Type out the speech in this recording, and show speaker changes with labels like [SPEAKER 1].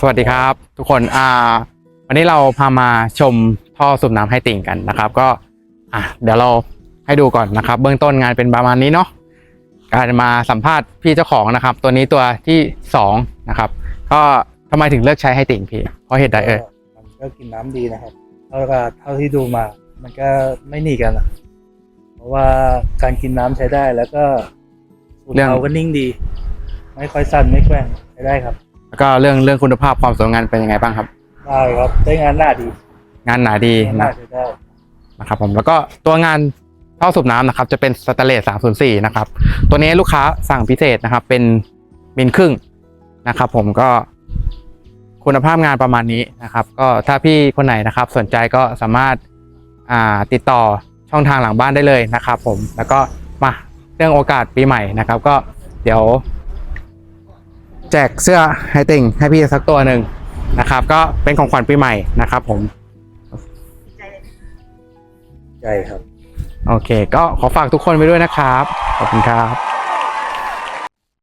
[SPEAKER 1] สวัสดีครับทุกคนอ่าวันนี้เราพามาชมท่อสูบน้ำให้ติ่งกันนะครับ ก็อะเดี๋ยวเราให้ดูก่อนนะครับ เบื้องต้นงานเป็นประมาณนี้เนาะการมาสัมภาษณ์พี่เจ้าของนะครับ ตัวนี้ตัวที่สองนะครับ ก็ทำไมถึงเลือกใช้ให้ติ่งพี่เพราะเหตุใดเอ่ย
[SPEAKER 2] มันก็กินน้ำดีนะครับแล้วก็เท่าที่ดูมา มันก็ไม่หนีกันอะเพราะว่าการกินน้ำใช้ได้แล้วก็สูตรเขาก็นิ่งดี ไม่ค่อยสั่นไม่แกว่งใช้ได้ครับ
[SPEAKER 1] แล้วก็เรื่องเรื่องคุณภาพความสวยงามเป็นยังไงบ้างครับ
[SPEAKER 2] ได้ครับได้งานหน้าดี
[SPEAKER 1] งานหนาดี
[SPEAKER 2] งานหน้า
[SPEAKER 1] นะ
[SPEAKER 2] ใช้ได้
[SPEAKER 1] นะครับผมแล้วก็ตัวงานท่อสูบน้ำนะครับ จะเป็นสแตนเลส304 นะครับ ตัวนี้ลูกค้าสั่งพิเศษนะครับ เป็นมิลครึ่งนะครับผมก็คุณภาพงานประมาณนี้นะครับ ก็ถ้าพี่คนไหนนะครับ สนใจก็สามารถอ่าติดต่อช่องทางหลังบ้านได้เลยนะครับ ผมแล้วก็มาเรื่องโอกาสปีใหม่นะครับ ก็เดี๋ยว แจกเสื้อไฮติงให้พี่สักตัวหนึ่งนะครับ ก็เป็นของขวัญปีใหม่นะครับผม
[SPEAKER 2] ใช่ครับ
[SPEAKER 1] โอเค ก็ขอฝากทุกคนไว้ด้วยนะครับ ขอบคุณครับ